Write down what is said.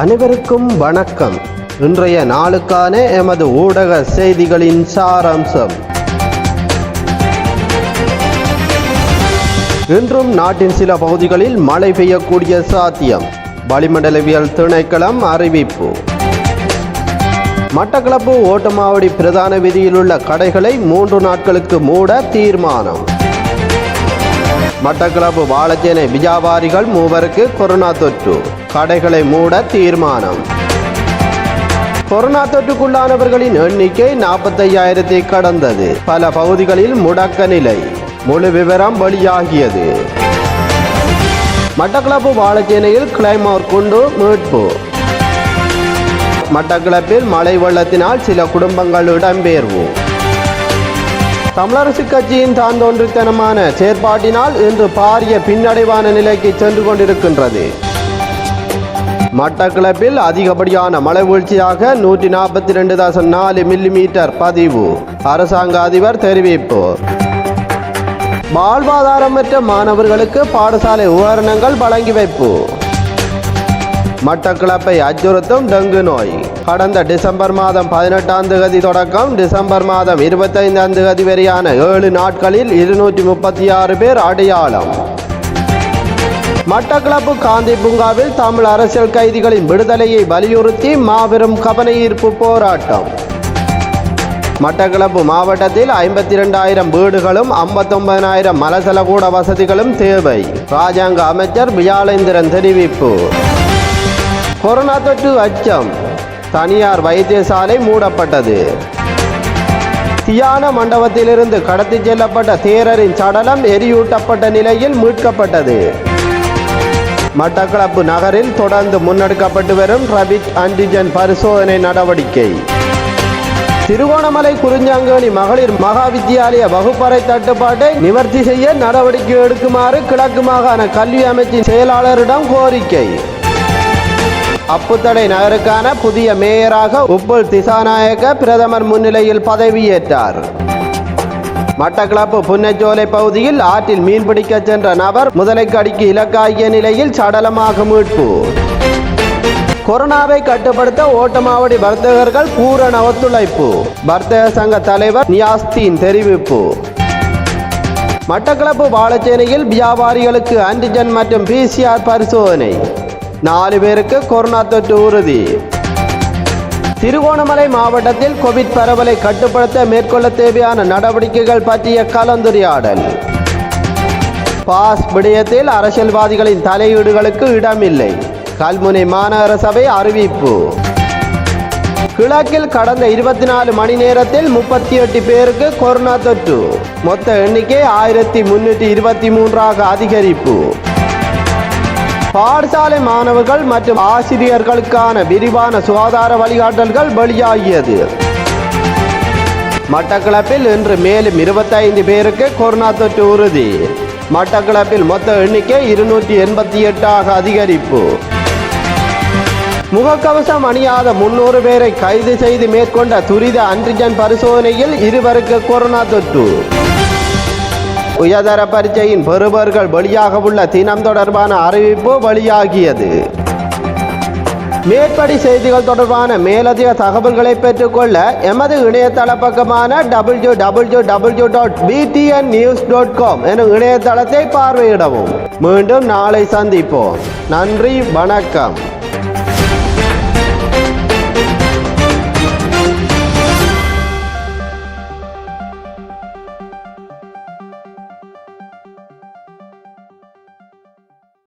அனைவருக்கும் வணக்கம். இன்றைய நாளுக்கான எமது ஊடக செய்திகளின் சாராம்சம். இன்றும் நாட்டின் சில பகுதிகளில் மழை பெய்யக்கூடிய சாத்தியம். வளிமண்டலவியல் திணைக்களம் அறிவிப்பு. மட்டக்களப்பு ஓட்டமாவடி பிரதான வீதியில் உள்ள கடைகளை மூன்று நாட்களுக்கு மூட தீர்மானம். மட்டக்களப்பு வாழச்சேனை வியாபாரிகள் மூவருக்கு கொரோனா தொற்று. கடைகளை மூட தீர்மானம். கொரோனா தொற்றுக்குள்ளானவர்களின் எண்ணிக்கை நாற்பத்தையாயிரத்தை கடந்தது. பல பகுதிகளில் முடக்க நிலை. முழு விவரம் வெளியாகியது. மட்டக்களப்பு வாழைச்சேனையில் கிளைமோர் குண்டு மீட்பு. மட்டக்களப்பில் மழை வெள்ளத்தினால் சில குடும்பங்கள் இடம்பெயர்வு. தமிழரசு கட்சியின் தான் தோன்றித்தனமான செயற்பாட்டினால் இன்று பாரிய பின்னடைவான நிலைக்கு சென்று கொண்டிருக்கின்றது. மட்டக்களப்பில் அதிகப்படியான மழை வீழ்ச்சியாக நூற்றி நாற்பத்தி ரெண்டு தசம் நாலு மில்லிமீட்டர் பதிவு. அரசாங்க அதிபர் தெரிவிப்பு. வாழ்வாதாரமற்ற மாணவர்களுக்கு பாடசாலை உபகரணங்கள் வழங்கி வைப்பு. மட்டக்களப்பை அச்சுறுத்தும் டெங்கு நோய். கடந்த டிசம்பர் மாதம் பதினெட்டாம் தேதி தொடக்கம் டிசம்பர் மாதம் இருபத்தைந்தாம் தேதி வரையான ஏழு நாட்களில் இருநூற்றி முப்பத்தி ஆறு பேர் அடையாளம். மட்டக்களப்பு காந்தி பூங்காவில் தமிழ் அரசியல் கைதிகளின் விடுதலையை வலியுறுத்தி மாபெரும் கவனஈர்ப்பு போராட்டம். மட்டக்களப்பு மாவட்டத்தில் ஐம்பத்தி இரண்டாயிரம் வீடுகளும் ஐம்பத்தொன்பதாயிரம் மலசலகூட வசதிகளும் தேவை. ராஜாங்க அமைச்சர் வியாழேந்திரன் தெரிவிப்பு. கொரோனா தொற்று அச்சம். தனியார் வைத்தியசாலை மூடப்பட்டது. தியான மண்டபத்திலிருந்து கடத்திச் செல்லப்பட்ட தேரரின் சடலம் எரியூட்டப்பட்ட நிலையில் மீட்கப்பட்டது. மட்டக்களப்பு நகரில் தொடர்ந்து முன்னெடுக்கப்பட்டு வரும் ரபிட் ஆன்டிஜன் பரிசோதனை நடவடிக்கை. திருகோணமலை குறிஞ்சாங்கேணி மகளிர் மகா வித்தியாலய வகுப்பறை தட்டுப்பாட்டை நிவர்த்தி செய்ய நடவடிக்கை எடுக்குமாறு கிழக்கு மாகாண கல்வி அமைச்சின் செயலாளரிடம் கோரிக்கை. அப்புத்தடை நகருக்கான புதிய மேயராக உப்புல் திசாநாயக்க பிரதமர் முன்னிலையில் பதவியேற்றார். மட்டக்களப்பு புன்னச்சோலை பகுதியில் ஆற்றில் மீன்பிடிக்க சென்ற நபர் முதலைக்கடிக்கு இலக்காகிய நிலையில் சடலமாக மீட்பு. கொரோனாவை கட்டுப்படுத்த ஓட்டமாவடி வர்த்தகர்கள் பூரண ஒத்துழைப்பு. வர்த்தக சங்க தலைவர் நியாஸ்தீன் தெரிவிப்பு. மட்டக்களப்பு வாழச்சேனையில் வியாபாரிகளுக்கு ஆன்டிஜன் மற்றும் பிசிஆர் பரிசோதனை. நாலு பேருக்கு கொரோனா தொற்று உறுதி. திருகோணமலை மாவட்டத்தில் கோவிட் பரவலை கட்டுப்படுத்த மேற்கொள்ள தேவையான நடவடிக்கைகள் பற்றிய கலந்துரையாடல். பாஸ் விடயத்தில் அரசியல்வாதிகளின் தலையீடுகளுக்கு இடமில்லை. கல்முனை மாநகர சபை அறிவிப்பு. கிழக்கில் கடந்த இருபத்தி நாலு மணி நேரத்தில் முப்பத்தி எட்டு பேருக்கு கொரோனா தொற்று. மொத்த எண்ணிக்கை ஆயிரத்தி முன்னூற்றி இருபத்தி மூன்றாக அதிகரிப்பு. பாடசாலை மாணவர்கள் மற்றும் ஆசிரியர்களுக்கான விரிவான சுகாதார வழிகாட்டல்கள் வெளியாகியது. மட்டக்களப்பில் இன்று மேலும் இருபத்தைந்து பேருக்கு கொரோனா தொற்று உறுதி. மட்டக்களப்பில் மொத்த எண்ணிக்கை இருநூற்றி எண்பத்தி எட்டாக அதிகரிப்பு. முகக்கவசம் அணியாத முன்னூறு பேரை கைது செய்து மேற்கொண்ட துரித ஆன்டிஜன் பரிசோதனையில் இருவருக்கு கொரோனா தொற்று. உயர்தர பரீட்சையின் பெறுபவர்கள் வெளியாக உள்ள தினம் தொடர்பான அறிவிப்பு வெளியாகியது. மேற்படி செய்திகள் தொடர்பான மேலதிக தகவல்களை பெற்றுக்கொள்ள எமது இணையதள பக்கமான W W W dot PDN news dot com எனும் இணையதளத்தை பார்வையிடவும். மீண்டும் நாளை சந்திப்போம். நன்றி வணக்கம்.